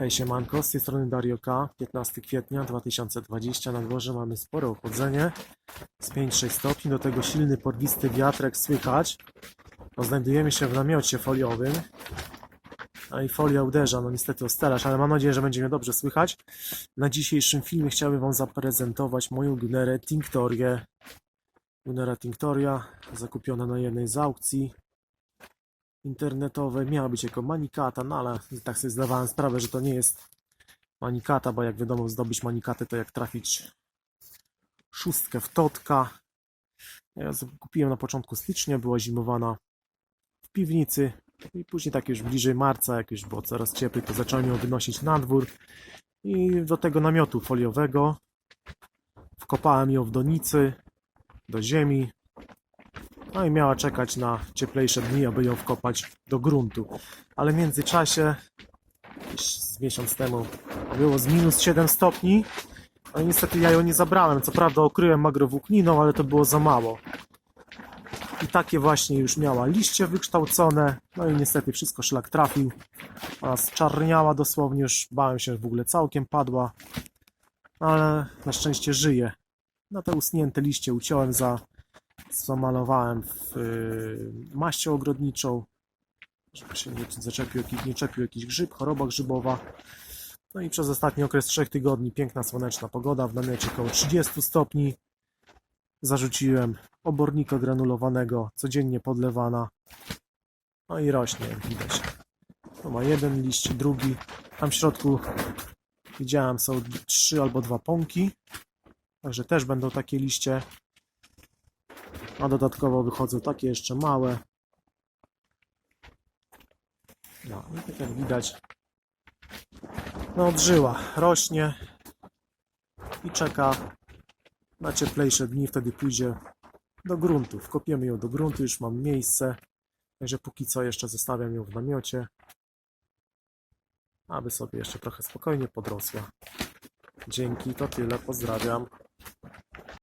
Hej siemanko, z tej strony Dario K. 15 kwietnia 2020 na dworze mamy spore ochłodzenie z 5-6 stopni, do tego silny porwisty wiatr jak słychać. No, znajdujemy się w namiocie foliowym. No i folia uderza, no niestety o stelaż, ale mam nadzieję, że będzie mnie dobrze słychać. Na dzisiejszym filmie chciałbym Wam zaprezentować moją Gunerę Tinctorię. Gunera Tinctoria zakupiona na jednej z aukcji internetowej. Miała być jako manikata, no ale tak sobie zdawałem sprawę, że to nie jest manikata, bo jak wiadomo zdobyć manikatę to jak trafić szóstkę w totka. Ja kupiłem na początku stycznia, była zimowana w piwnicy i później tak już bliżej marca, jak już było coraz cieplej, to zacząłem ją wynosić na dwór i do tego namiotu foliowego wkopałem ją w donicy do ziemi, no i miała czekać na cieplejsze dni, aby ją wkopać do gruntu. Ale w międzyczasie, z miesiąc temu, było z minus 7 stopni. No i niestety ja ją nie zabrałem. Co prawda okryłem agrowłókniną, ale to było za mało. I takie właśnie już miała liście wykształcone. No i niestety wszystko szlak trafił. A zczarniała dosłownie, już bałem się, że w ogóle całkiem padła. Ale na szczęście żyje. No te usunięte liście uciąłem za zamalowałem w y, maścią ogrodniczą, żeby się nie zaczepił, nie czepił jakiś grzyb, choroba grzybowa. No i przez ostatni okres 3 tygodni piękna słoneczna pogoda, w namiocie około 30 stopni. Zarzuciłem obornika granulowanego, codziennie podlewana. No i rośnie, jak widać. To ma jeden liść, drugi. Tam w środku widziałem są trzy albo dwa pąki. Także też będą takie liście. A dodatkowo wychodzą takie jeszcze małe. No tak jak widać, no odżyła, rośnie i czeka na cieplejsze dni, wtedy pójdzie do gruntu. Wkopiemy ją do gruntu, już mam miejsce, także póki co jeszcze zostawiam ją w namiocie, aby sobie jeszcze trochę spokojnie podrosła. Dzięki, to tyle, pozdrawiam.